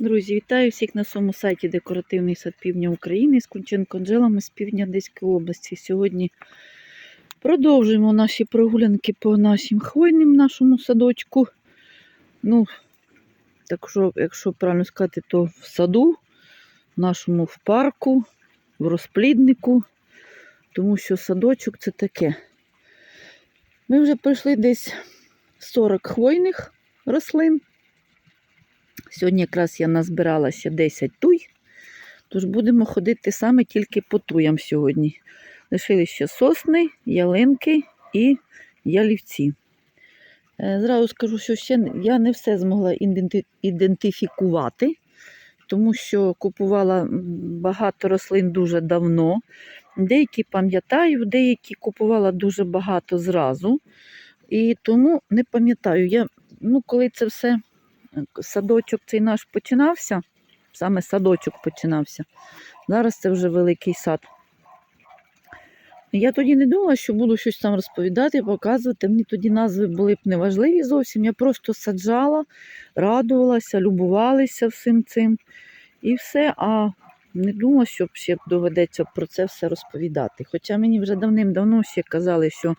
Друзі, вітаю всіх на своєму сайті Декоративний сад Півдня України з Кунченко Анджелами з півдня Одеської області. Сьогодні продовжуємо наші прогулянки по нашим хвойним нашому садочку. Ну, так що, якщо правильно сказати, то в саду, в нашому в парку, в розпліднику, тому що садочок це таке. Ми вже пройшли десь 40 хвойних рослин. Сьогодні якраз я назбирала ще 10 туй, тож будемо ходити саме тільки по туям сьогодні. Лишили ще сосни, ялинки і ялівці. Е, Зразу скажу, що ще я не все змогла ідентифікувати, тому що купувала багато рослин дуже давно. Деякі пам'ятаю, деякі купувала дуже багато зразу. І тому не пам'ятаю. Я, ну, коли це все садочок цей наш починався, саме садочок починався. Зараз це вже великий сад. Я тоді не думала, що буду щось там розповідати, показувати. Мені тоді назви були б неважливі зовсім. Я просто саджала, радувалася, любувалася всім цим і все. А не думала, що ще доведеться про це все розповідати. Хоча мені вже давним-давно ще казали, що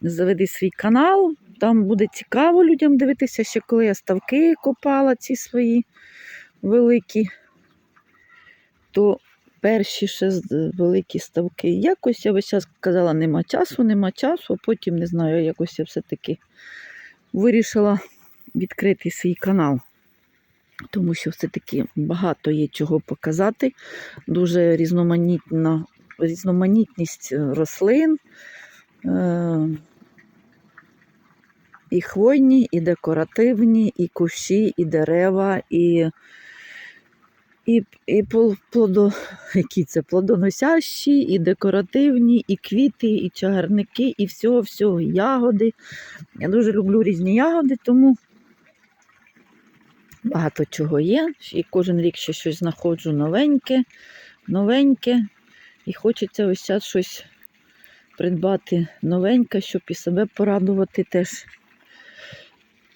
заведи свій канал, там буде цікаво людям дивитися, ще коли я ставки копала ці свої великі, то перші ще великі ставки. Якось я весь час казала, нема часу, нема часу, потім не знаю, якось я все-таки вирішила відкрити свій канал. Тому що все-таки багато є чого показати. Дуже різноманітна, різноманітність е, рослин. Е, і хвойні, і декоративні, і кущі, і дерева, і, і, і плодо, які це плодоносящі, і декоративні, і квіти, і чагарники, і всього, всього, ягоди. Я дуже люблю різні ягоди, тому багато чого є. І кожен рік ще щось знаходжу новеньке, новеньке. І хочеться ось щось придбати новеньке, щоб і себе порадувати теж.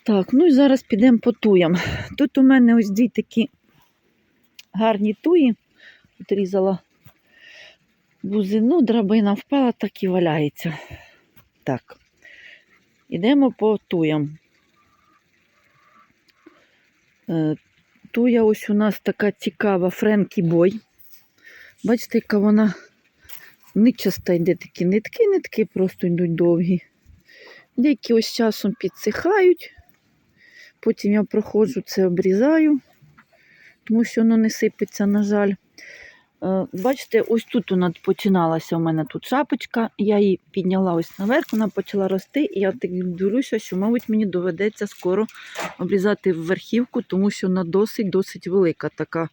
Так, ну і зараз підемо по туям. Тут у мене ось дві такі гарні туї. Відрізала бузину, драбина впала, так і валяється. Так. Ідемо по туям. Е, Туя ось у нас така цікава Френкі Бой. Бачите, яка вона нечаста йде такі нитки, нитки просто йдуть довгі. Деякі ось часом підсихають. Потім я проходжу це обрізаю, тому що воно не сипеться, на жаль. Е, Бачите, ось тут вона починалася у мене тут шапочка. Я її підняла ось наверх, вона почала рости, і я так дивлюся, що, мабуть, мені доведеться скоро обрізати верхівку, тому що вона досить-досить велика. Така,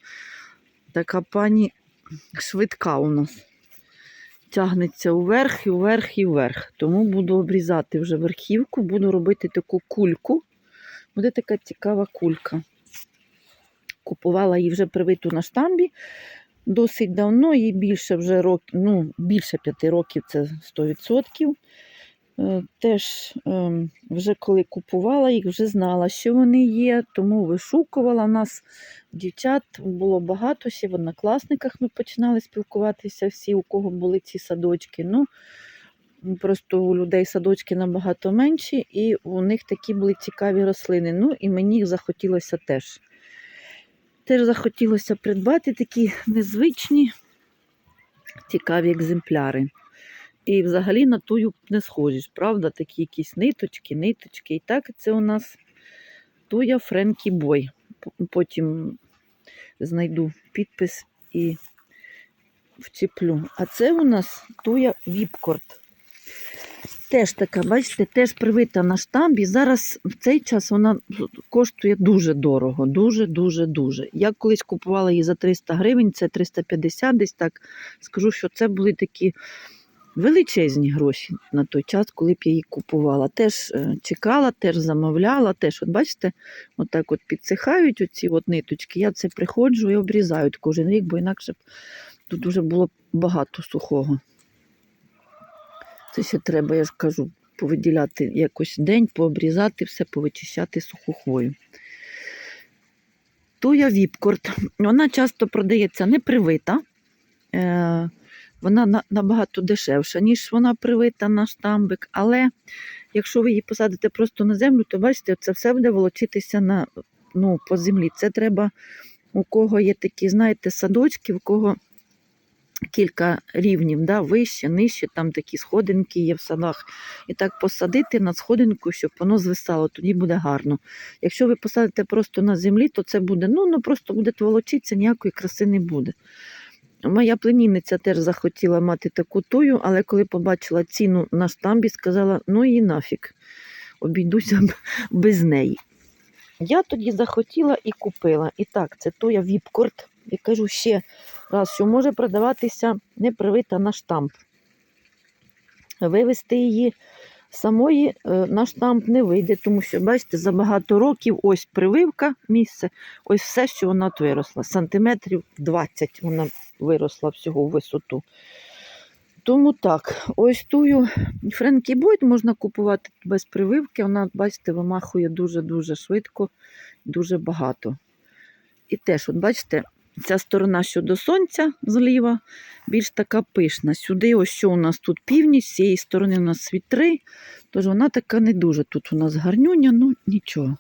така пані швидка у нас. Тягнеться вверх, і вверх, і вверх. Тому буду обрізати вже верхівку, буду робити таку кульку. Буде така цікава кулька. Купувала її вже привиту на штамбі досить давно, їй більше вже років, ну, більше п'яти років це 100%. Е, Теж ем, вже коли купувала їх, вже знала, що вони є, тому вишукувала. Нас дівчат було багато, ще в однокласниках ми починали спілкуватися всі, у кого були ці садочки. Ну, Просто у людей садочки набагато менші, і у них такі були цікаві рослини. Ну і мені їх захотілося теж. Теж захотілося придбати такі незвичні, цікаві екземпляри. І взагалі на тую не схожі, правда? Такі якісь ниточки, ниточки. І так це у нас туя Френкі Бой. Потім знайду підпис і вчеплю. А це у нас туя Віпкорт. Теж така, бачите, теж привита на штамбі. Зараз в цей час вона коштує дуже дорого. Дуже-дуже дуже. Я колись купувала її за 300 гривень, це 350 десь так. Скажу, що це були такі величезні гроші на той час, коли б я її купувала. Теж е, чекала, теж замовляла. Теж, от бачите, отак от підсихають оці от ниточки. Я це приходжу і обрізаю кожен рік, бо інакше б тут вже було багато сухого. Це ще треба, я ж кажу, повиділяти якось день, пообрізати все, повичищати суху хвою. Туя Віпкорт. Вона часто продається не привита. Е, вона набагато дешевша, ніж вона привита на штамбик. Але якщо ви її посадите просто на землю, то бачите, це все буде волочитися на, ну, по землі. Це треба, у кого є такі, знаєте, садочки, у кого кілька рівнів, да, вище, нижче, там такі сходинки є в садах. І так посадити на сходинку, щоб воно звисало, тоді буде гарно. Якщо ви посадите просто на землі, то це буде, ну, ну просто буде волочитися, ніякої краси не буде. Моя племінниця теж захотіла мати таку тую, але коли побачила ціну на штамбі, сказала, ну і нафіг, обійдуся без неї. Я тоді захотіла і купила. І так, це туя Віпкорт. Я кажу ще раз, що може продаватися не привита на штамп. Вивести її самої е, на штамп не вийде, тому що, бачите, за багато років ось прививка місце, ось все, що вона от виросла. Сантиметрів 20 вона виросла всього в висоту. Тому так, ось тую Френкі Бойд можна купувати без прививки. Вона, бачите, вимахує дуже-дуже швидко, дуже багато. І теж, от бачите, ця сторона щодо сонця зліва більш така пишна. Сюди, ось що у нас тут північ, з цієї сторони у нас вітри, тож вона така не дуже. Тут у нас гарнюня, ну нічого.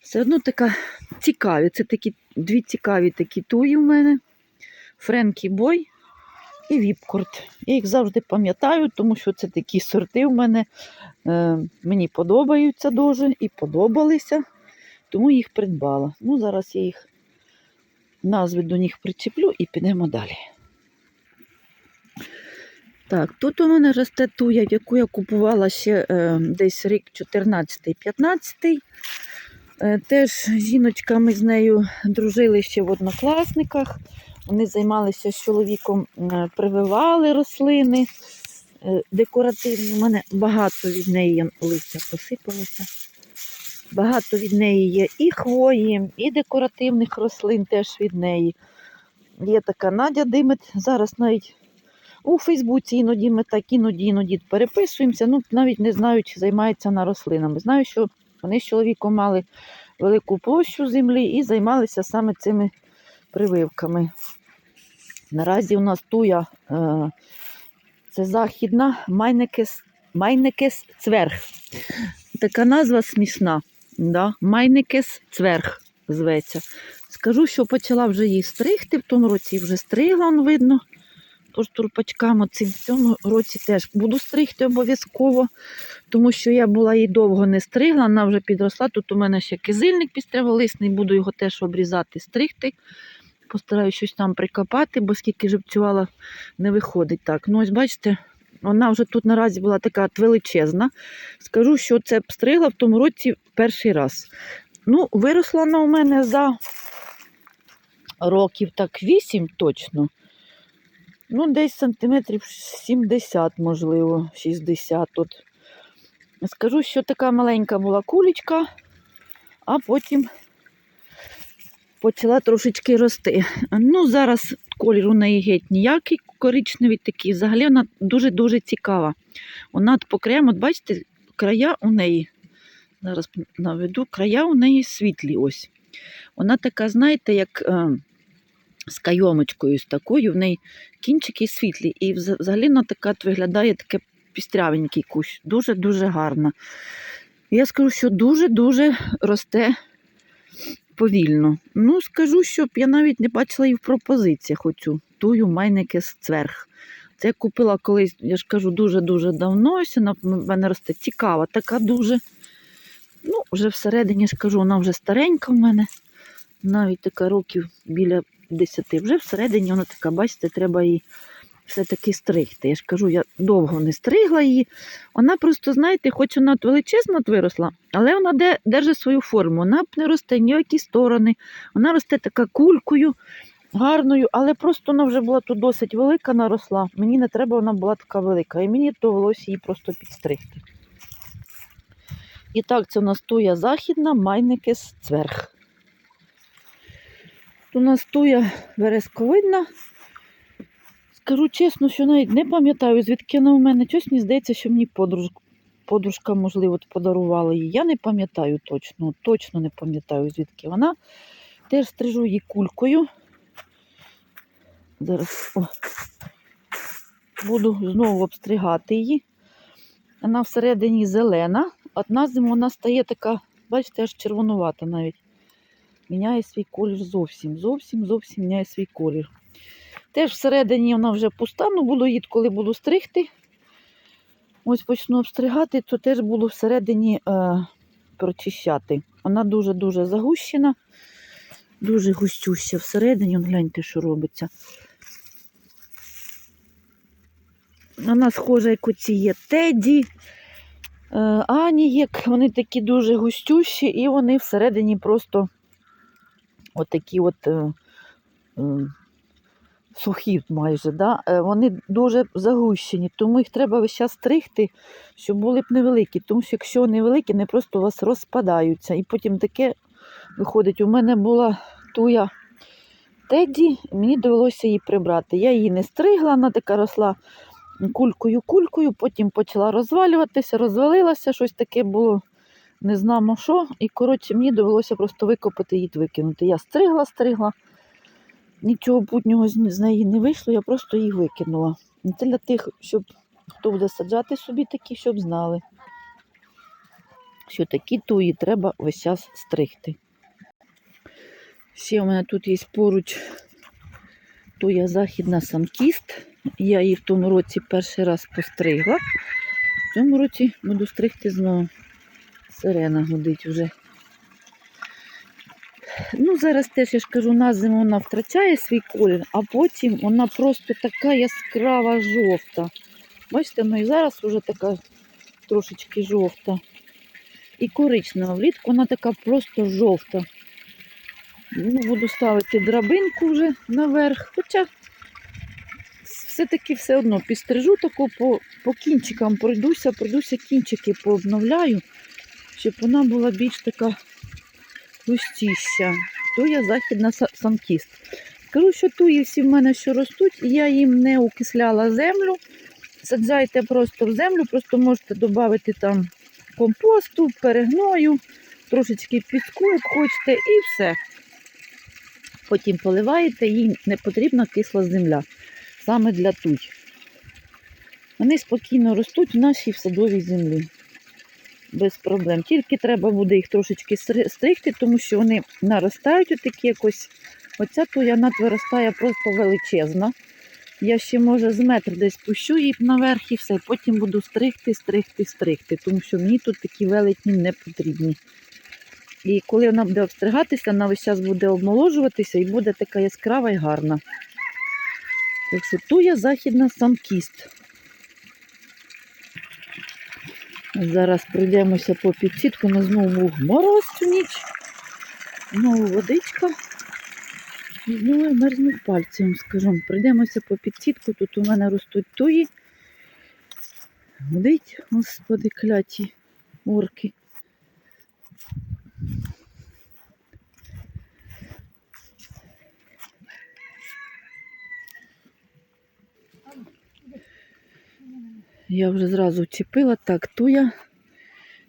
Все одно така цікаві. Це такі дві цікаві такі туї у мене. Френкі Бой і Віпкорт. Я їх завжди пам'ятаю, тому що це такі сорти в мене. Е, мені подобаються дуже і подобалися, тому їх придбала. Ну, зараз я їх назви до них причеплю і підемо далі. Так, тут у мене росте туя, яку я купувала ще е, десь рік 14-15. Е, теж жіночка ми з нею дружили ще в однокласниках. Вони займалися з чоловіком, е, прививали рослини е, декоративні. У мене багато від неї листя посипалося. Багато від неї є і хвої, і декоративних рослин теж від неї. Є така Надя Димит. Зараз навіть у Фейсбуці іноді ми так іноді іноді переписуємося. Ну, навіть не знаю, чи займається вона рослинами. Знаю, що вони з чоловіком мали велику площу землі і займалися саме цими прививками. Наразі у нас туя е, це західна Майнекес, Майнекес цверг. Така назва смішна. Да? Майнекес цверг зветься. Скажу, що почала вже її стригти в тому році, вже стригла, он видно. Тож турпачками цим в цьому році теж буду стригти обов'язково, тому що я була її довго не стригла, вона вже підросла. Тут у мене ще кизильник пістряволисний, буду його теж обрізати, стригти. Постараюсь щось там прикопати, бо скільки живцювала, не виходить так. Ну, ось бачите, вона вже тут наразі була така величезна. Скажу, що це стригла в тому році перший раз. Ну, виросла вона у мене за років так 8 точно. Ну, десь сантиметрів 70, можливо, 60 тут. Скажу, що така маленька була кулечка, а потім почала трошечки рости. Ну, зараз колір у неї геть ніякий, коричневий такий. Взагалі вона дуже-дуже цікава. Вона от по краям, от бачите, края у неї, зараз наведу, края у неї світлі ось. Вона така, знаєте, як е, з кайомочкою, з такою, в неї кінчики світлі. І взагалі вона така от виглядає таке пістрявенький кущ. Дуже-дуже гарна. Я скажу, що дуже-дуже росте повільно. Ну, скажу, щоб я навіть не бачила її в пропозиціях оцю тую Майнекес цверг. Це я купила колись, я ж кажу, дуже-дуже давно. Ось вона в мене росте цікава, така дуже. Ну, вже всередині кажу, вона вже старенька в мене. Навіть така років біля 10. Вже всередині вона така, бачите, треба її все-таки стригти. Я ж кажу, я довго не стригла її. Вона просто, знаєте, хоч вона от величезно виросла, але вона де, держить свою форму. Вона не росте ні в які сторони. Вона росте така кулькою, гарною, але просто вона вже була тут досить велика, наросла. Мені не треба, вона була така велика. І мені довелося її просто підстригти. І так, це у нас туя західна, майникес цверг. Тут у нас туя вересковидна. Скажу чесно, що навіть не пам'ятаю, звідки вона у мене. Щось мені здається, що мені подружку, подружка, можливо, подарувала їй. Я не пам'ятаю точно, точно не пам'ятаю, звідки вона. Теж стрижу її кулькою. Зараз о, буду знову обстригати її. Вона всередині зелена, одна зима вона стає така, бачите, аж червонувата навіть. Міняє свій колір зовсім, зовсім, зовсім міняє свій колір. Теж всередині вона вже пуста, ну буду її, коли буду стригти. Ось почну обстригати, то теж буду всередині е, прочищати. Вона дуже-дуже загущена, дуже густюща всередині. Гляньте, що робиться. Вона схожа, як оці є Теді, е, Анієк. Вони такі дуже густющі, і вони всередині просто отакі от. Е, е, сухі майже, да? е, вони дуже загущені, тому їх треба весь час стригти, щоб були б невеликі. Тому що якщо вони великі, вони просто у вас розпадаються. І потім таке виходить. У мене була туя Теді, мені довелося її прибрати. Я її не стригла, вона така росла кулькою-кулькою, потім почала розвалюватися, розвалилася, щось таке було. Не знамо що, і коротше мені довелося просто викопати її викинути. Я стригла, стригла, нічого путнього з неї не вийшло, я просто її викинула. Це для тих, щоб хто буде саджати собі такі, щоб знали, що такі туї треба весь час стригти. Ще у мене тут є поруч туя західна самкіст. Я її в тому році перший раз постригла. В цьому році буду стригти знову. Сирена гудить вже. Ну, зараз теж я ж кажу, на зиму вона втрачає свій колір, а потім вона просто така яскрава жовта. Бачите, ну і зараз вже така трошечки жовта. І коричнева. Влітку вона така просто жовта. Ну, буду ставити драбинку вже наверх. Хоча все-таки все одно підстрижу таку по, по кінчикам, пройдуся, пройдуся, кінчики пообновляю, щоб вона була більш така густіща. Туя західна са- самкіст. Скажу, що туї всі в мене що ростуть, я їм не окисляла землю. Саджайте просто в землю, просто можете додати там компосту, перегною, трошечки піску, як хочете, і все. Потім поливаєте, їй не потрібна кисла земля. Саме для туй. Вони спокійно ростуть в нашій садовій землі без проблем. Тільки треба буде їх трошечки стригти, тому що вони наростають отакі якось. Оця туя вона виростає просто величезна. Я ще, може, з метр десь пущу її наверх і все. Потім буду стригти, стригти, стригти, тому що мені тут такі велетні не потрібні. І коли вона буде обстригатися, вона весь час буде обмоложуватися і буде така яскрава і гарна. Так що туя західна самкіст. Зараз пройдемося по підсітку, ми знову був мороз цю ніч. Знову водичка. І знову я мерзну пальці, вам скажу. Пройдемося по підсітку. Тут у мене ростуть туї. Годить, господи, кляті орки. Я вже зразу вчепила. Так, туя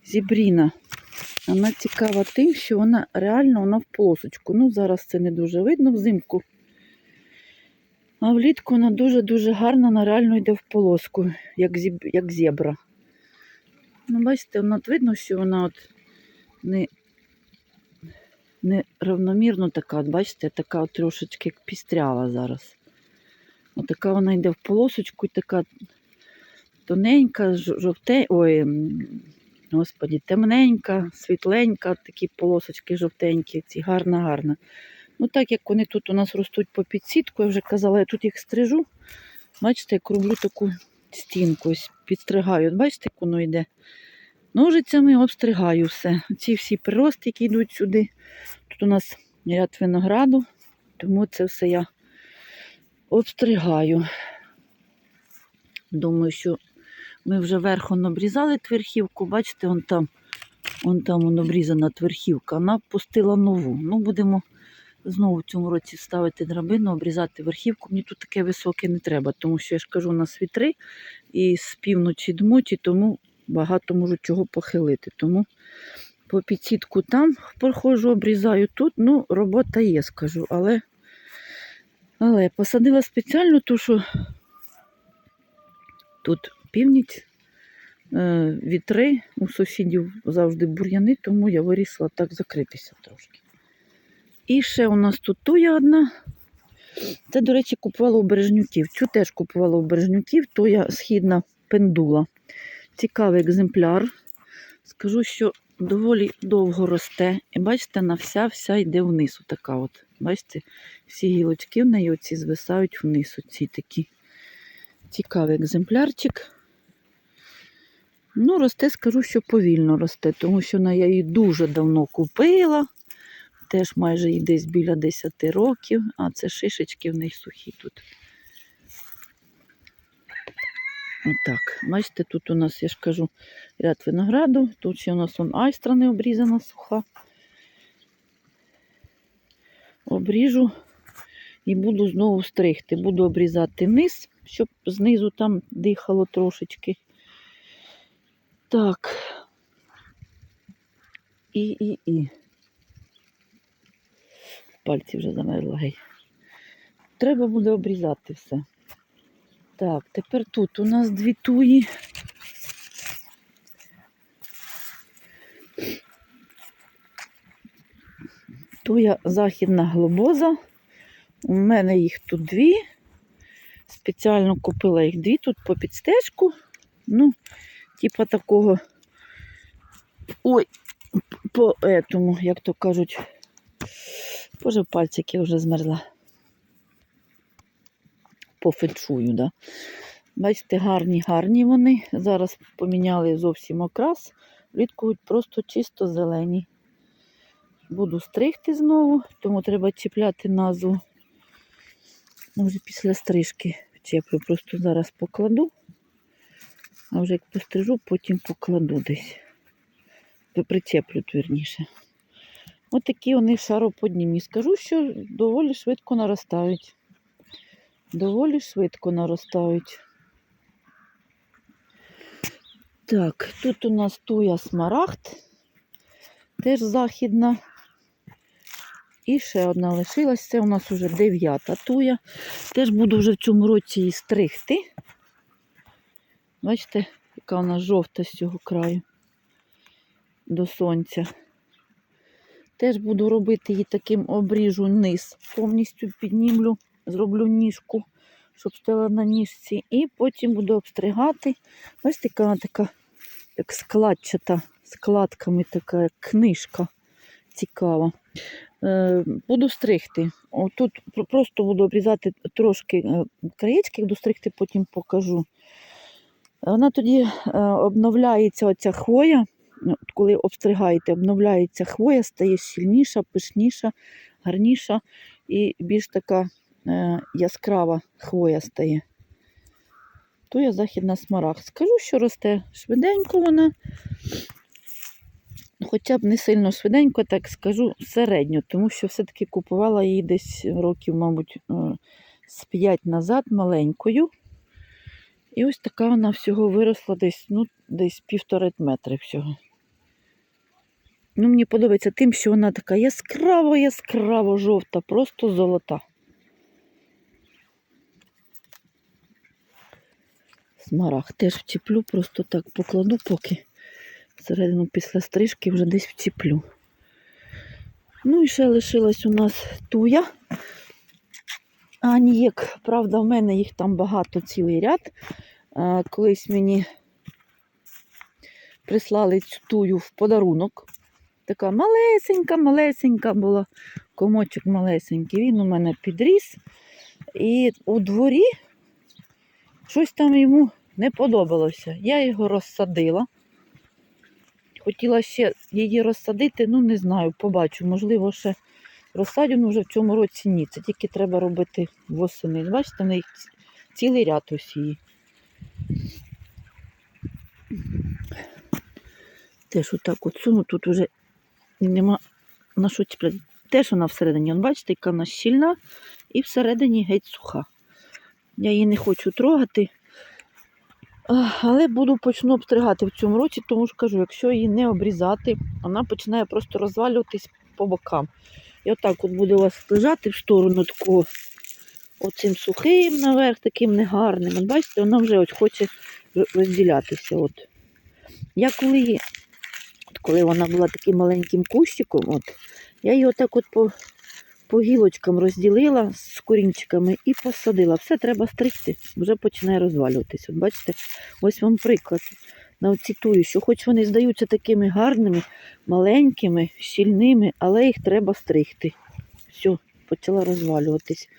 зібріна. Вона цікава тим, що вона реально вона в полосочку. Ну, зараз це не дуже видно взимку. А влітку вона дуже-дуже гарна, вона реально йде в полоску, як, зіб... як зебра. Ну, бачите, вона от видно, що вона от не, не равномірно така, от, бачите, така от трошечки як пістряла зараз. Отака вона йде в полосочку і така тоненька, жовте, ой, господі, темненька, світленька, такі полосочки жовтенькі, ці гарна, гарна. Ну, так як вони тут у нас ростуть по підсітку, я вже казала, я тут їх стрижу. Бачите, як роблю таку стінку, ось підстригаю. Бачите, як воно йде. Ножицями обстригаю все. Ці всі прирости, які йдуть сюди. Тут у нас ряд винограду, тому це все я обстригаю. Думаю, що ми вже верхом обрізали тверхівку. Бачите, вон там, вон там вон обрізана тверхівка. Вона пустила нову. Ну, будемо знову в цьому році ставити драбину, обрізати верхівку. Мені тут таке високе не треба, тому що я ж кажу, у нас вітри і з півночі дмуть, і тому багато можу чого похилити. Тому по підсітку там проходжу, обрізаю тут. Ну, робота є, скажу, але, але посадила спеціально, тому що тут північ, е, вітри, у сусідів завжди бур'яни, тому я вирішила так закритися трошки. І ще у нас тут туя одна. Це, до речі, купувала у Бережнюків. Цю теж купувала у Бережнюків, туя східна пендула. Цікавий екземпляр. Скажу, що доволі довго росте. І бачите, вона вся-вся йде вниз. Отака от. Бачите, всі гілочки в неї оці звисають вниз. Оці такі. Цікавий екземплярчик. Ну, росте, скажу, що повільно росте, тому що я її дуже давно купила. Теж майже їй десь біля 10 років, а це шишечки в неї сухі тут. Отак. Бачите, тут у нас, я ж кажу, ряд винограду. Тут ще у нас вон айстра не обрізана суха. Обріжу і буду знову стригти. Буду обрізати низ, щоб знизу там дихало трошечки. Так. І, і, і. Пальці вже замерзли. гей. Треба буде обрізати все. Так, тепер тут у нас дві туї. Туя західна глобоза. У мене їх тут дві. Спеціально купила їх дві тут по підстежку. Ну, типа такого. Ой, по этому, як то кажуть, Боже, пальчики вже змерзла. По феншую, да. Бачите, гарні, гарні вони. Зараз поміняли зовсім окрас. Влітку просто чисто зелені. Буду стригти знову, тому треба чіпляти назву. Вже після стрижки вчеплю, просто зараз покладу. А вже як пострижу, потім покладу десь. Причеплю, вірніше. Такі вони шароподнімі. Скажу, що доволі швидко наростають. Доволі швидко наростають. Так, тут у нас туя смарагд, теж західна. І ще одна лишилась. Це у нас вже дев'ята туя. Теж буду вже в цьому році її стригти. Бачите, яка вона жовта з цього краю до сонця. Теж буду робити її таким обріжу низ, повністю піднімлю, зроблю ніжку, щоб стояла на ніжці. І потім буду обстригати. Ось така вона така, як складчата, складками така як книжка цікава. Е, буду стригти. Тут просто буду обрізати трошки е, краєчки, буду стригти, потім покажу. Вона тоді е, обновляється оця хвоя. Ну, коли обстригаєте, обновляється хвоя, стає сильніша, пишніша, гарніша і більш така е, яскрава хвоя стає. То я західна смарагд. Скажу, що росте швиденько вона. Хоча б не сильно швиденько, так скажу середньо, тому що все-таки купувала її десь років, мабуть, е, з 5 назад маленькою. І ось така вона всього виросла десь, ну, десь півтори метри всього. Ну, мені подобається тим, що вона така яскраво, яскраво жовта, просто золота. Смарагд теж вчеплю, просто так покладу, поки всередину після стрижки вже десь вчеплю. Ну і ще лишилась у нас туя. А ніяк, правда, в мене їх там багато цілий ряд. Колись мені прислали цю тую в подарунок. Така малесенька, малесенька була, комочок малесенький. Він у мене підріс. І у дворі щось там йому не подобалося. Я його розсадила. Хотіла ще її розсадити, ну не знаю, побачу. Можливо, ще розсадю, ну вже в цьому році ні. Це тільки треба робити восени. Бачите, в неї цілий ряд усі. Теж отак от суну, тут вже нема на що чіпляти. Теж вона всередині, он, бачите, яка вона щільна і всередині геть суха. Я її не хочу трогати. Але буду почну обстригати в цьому році, тому що кажу, якщо її не обрізати, вона починає просто розвалюватись по бокам. І отак от буде у вас лежати в сторону такого оцим сухим наверх, таким негарним. От бачите, вона вже ось хоче розділятися. От. Я коли, от коли вона була таким маленьким кущиком, от, я її отак от по, по гілочкам розділила з корінчиками і посадила. Все треба стригти, вже починає розвалюватися. От бачите, ось вам приклад. На оці тую, що хоч вони здаються такими гарними, маленькими, щільними, але їх треба стригти. Все, почала розвалюватись.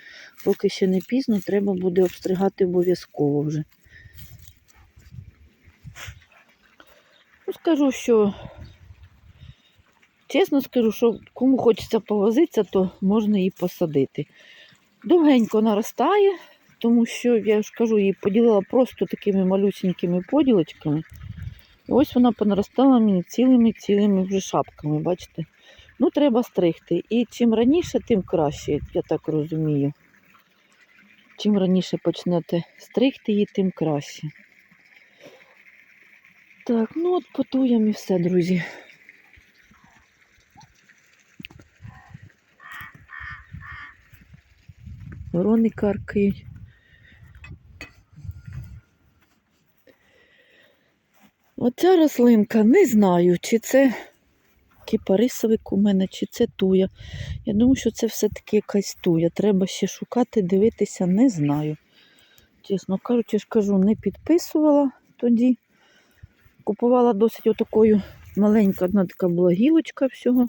Поки ще не пізно, треба буде обстригати обов'язково вже. Ну, скажу, що чесно скажу, що кому хочеться повозитися, то можна її посадити. Довгенько наростає, тому що я ж кажу, її поділила просто такими малюсенькими поділочками. І ось вона понаростала мені цілими-цілими вже шапками, бачите? Ну, треба стригти. І чим раніше, тим краще, я так розумію. Чим раніше почнете стригти її, тим краще. Так, ну от потуємо і все, друзі. Ворони каркають. Оця рослинка, не знаю, чи це кипарисовик у мене, чи це туя. Я думаю, що це все-таки якась туя. Треба ще шукати, дивитися, не знаю. Чесно кажучи, ж кажу, не підписувала тоді. Купувала досить отакою маленька, одна така була гілочка всього.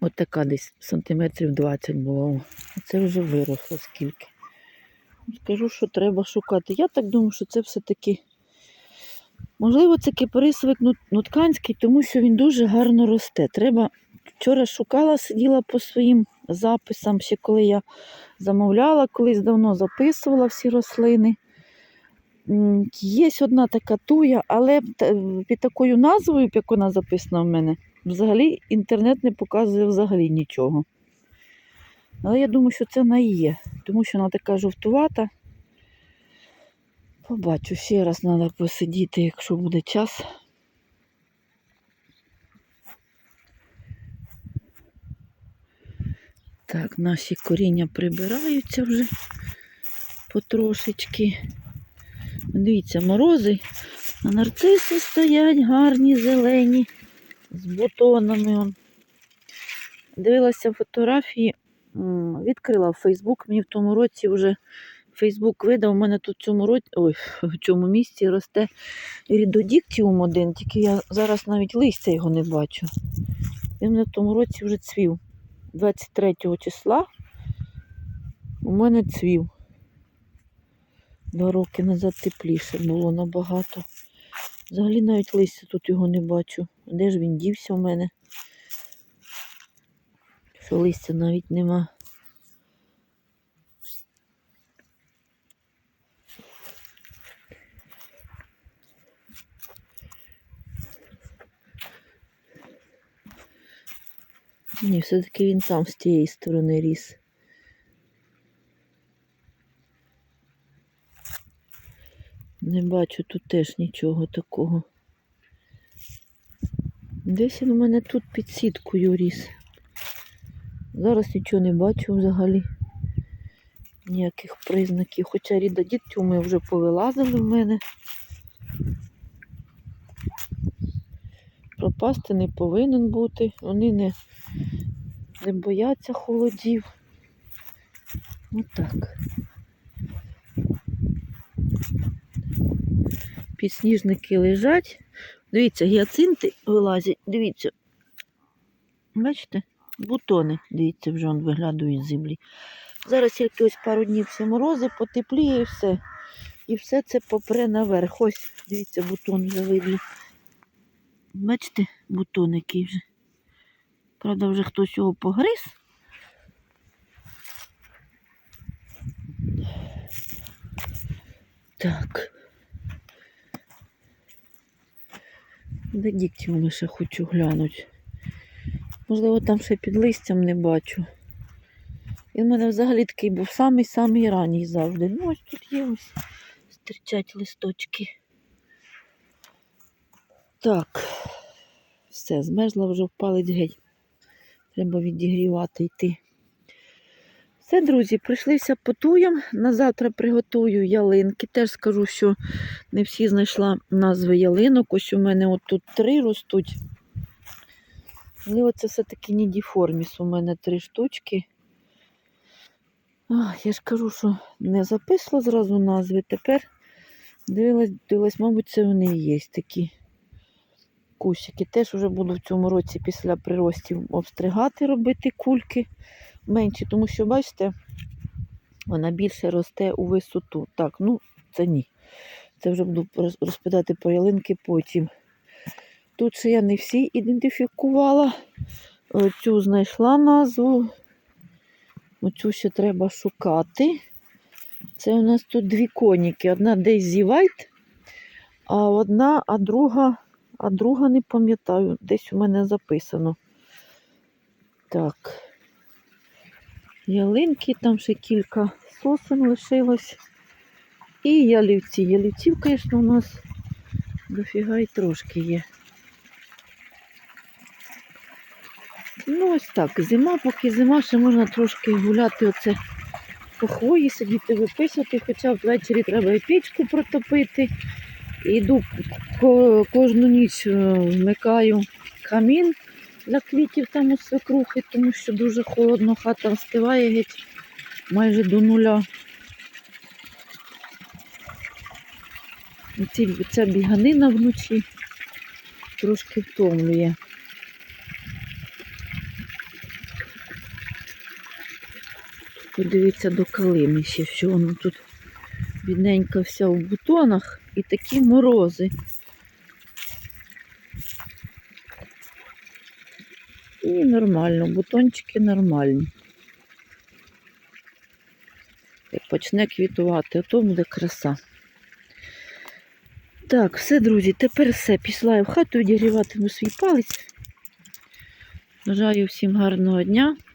От така десь сантиметрів 20 була. Це вже виросло скільки. Скажу, що треба шукати. Я так думаю, що це все-таки. Можливо, це кипарисовик ну- нутканський, тому що він дуже гарно росте. Треба. Вчора шукала, сиділа по своїм записам, ще коли я замовляла, колись давно записувала всі рослини. Є одна така туя, але під такою назвою, як вона записана в мене, взагалі інтернет не показує взагалі нічого. Але я думаю, що це вона і є, тому що вона така жовтувата. Побачу, ще раз треба посидіти, якщо буде час. Так, наші коріння прибираються вже потрошечки. Дивіться, морози, а нарциси стоять гарні, зелені, з бутонами. Он. Дивилася фотографії, відкрила Фейсбук. Мені в тому році вже Фейсбук видав. У мене тут в цьому році, ой, в цьому місці росте рідодіктіум один, тільки я зараз навіть листя його не бачу. Він мене в тому році вже цвів. 23 числа у мене цвів. Два роки назад тепліше було набагато. Взагалі навіть листя тут його не бачу. Де ж він дівся в мене? Що листя навіть нема. Ні, все-таки він там з тієї сторони ріс. Не бачу тут теж нічого такого. Десь він у мене тут під сіткою ріс. Зараз нічого не бачу взагалі. Ніяких признаків. Хоча рідодіктюми вже повилазили в мене. Пропасти не повинен бути. Вони не, не бояться холодів. Отак. Підсніжники лежать. Дивіться, гіацинти вилазять. Дивіться. Бачите? Бутони, дивіться, вже он виглядають з землі. Зараз тільки ось пару днів всі морози, потепліє і все. І все це попре наверх. Ось, дивіться, бутон вже видно. Бачите, бутон який вже. Правда, вже хтось його погриз. Так. Де діктіум ще хочу глянути. Можливо, там ще під листям не бачу. Він в мене взагалі такий був самий-самий ранній завжди. Ну, ось тут є ось тричать листочки. Так, все, змерзла вже в палець геть. Треба відігрівати йти. Все, друзі, прийшлися потуєм. На завтра приготую ялинки. Теж скажу, що не всі знайшла назви ялинок. Ось у мене от тут три ростуть. Але оце все-таки нідіформіс. У мене три штучки. А, я ж кажу, що не записала зразу назви. Тепер дивилась, дивилась, мабуть, це вони і є такі кущики. Теж вже буду в цьому році після приростів обстригати, робити кульки менші, тому що, бачите, вона більше росте у висоту. Так, ну це ні. Це вже буду роз- розповідати про ялинки потім. Тут ще я не всі ідентифікувала. Е, Цю знайшла назву. Оцю ще треба шукати. Це у нас тут дві коніки. Одна Daisy White, а одна, а друга, а друга не пам'ятаю, десь у мене записано. Так. Ялинки, там ще кілька сосен лишилось. І ялівці. Ялівців, звісно, у нас дофіга й трошки є. Ну, ось так. Зима, поки зима, ще можна трошки гуляти оце по хвої, сидіти виписувати, хоча ввечері треба і пічку протопити. І йду кожну ніч е, вмикаю камін для квітів там у свекрухи, тому що дуже холодно, хата встиває геть майже до нуля. Ці, ця біганина вночі трошки втомлює. Подивіться до калини ще, що воно тут бідненька вся в бутонах і такі морози. І нормально, бутончики нормальні. Як почне квітувати, то буде краса. Так, все, друзі, тепер все. Пішла я в хату відігріватиму свій палець. Бажаю всім гарного дня.